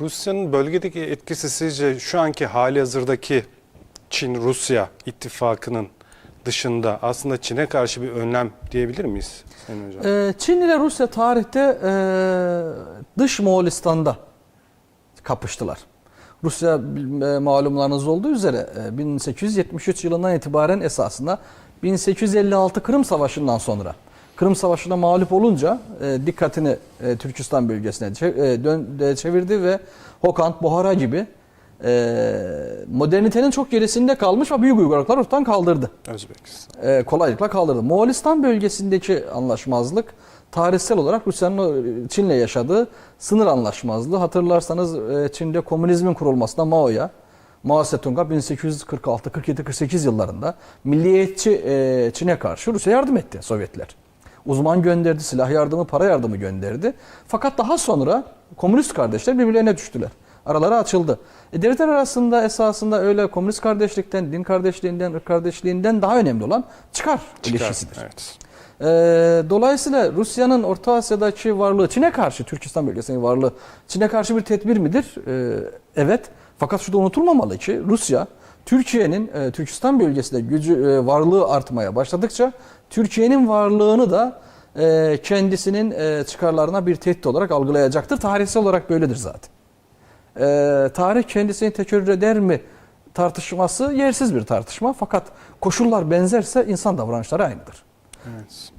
Rusya'nın bölgedeki etkisi sizce şu anki hali hazırdaki Çin-Rusya ittifakının dışında aslında Çin'e karşı bir önlem diyebilir miyiz Sayın Hocam? Ee, Çin ile Rusya tarihte e, dış Moğolistan'da kapıştılar. Rusya e, malumlarınız olduğu üzere e, 1873 yılından itibaren esasında 1856 Kırım Savaşı'ndan sonra Kırım Savaşı'na mağlup olunca e, dikkatini e, Türkistan bölgesine çe- e, dön- e, çevirdi ve Hokant, Buhara gibi e, modernitenin çok gerisinde kalmış ve büyük uygarlıklar ortadan kaldırdı Özbekistan. e, kolaylıkla kaldırdı. Moğolistan bölgesindeki anlaşmazlık tarihsel olarak Rusya'nın Çin'le yaşadığı sınır anlaşmazlığı. Hatırlarsanız e, Çin'de komünizmin kurulmasında Mao'ya Mao Zedong'a 1846, 47, 48 yıllarında milliyetçi e, Çin'e karşı Rusya yardım etti Sovyetler. Uzman gönderdi, silah yardımı, para yardımı gönderdi. Fakat daha sonra komünist kardeşler birbirlerine düştüler. Araları açıldı. E, devletler arasında esasında öyle komünist kardeşlikten, din kardeşliğinden, ırk kardeşliğinden daha önemli olan çıkar, ilişkisidir. Evet. Ee, dolayısıyla Rusya'nın Orta Asya'daki varlığı, Çin'e karşı, Türkistan bölgesindeki varlığı, Çin'e karşı bir tedbir midir? Ee, evet. Fakat şu da unutulmamalı ki Rusya, Türkiye'nin e, Türkistan bölgesinde gücü, e, varlığı artmaya başladıkça Türkiye'nin varlığını da e, kendisinin e, çıkarlarına bir tehdit olarak algılayacaktır. Tarihsel olarak böyledir zaten. Ee, tarih kendisini tekerrür eder mi tartışması yersiz bir tartışma. Fakat koşullar benzerse insan davranışları aynıdır. evet.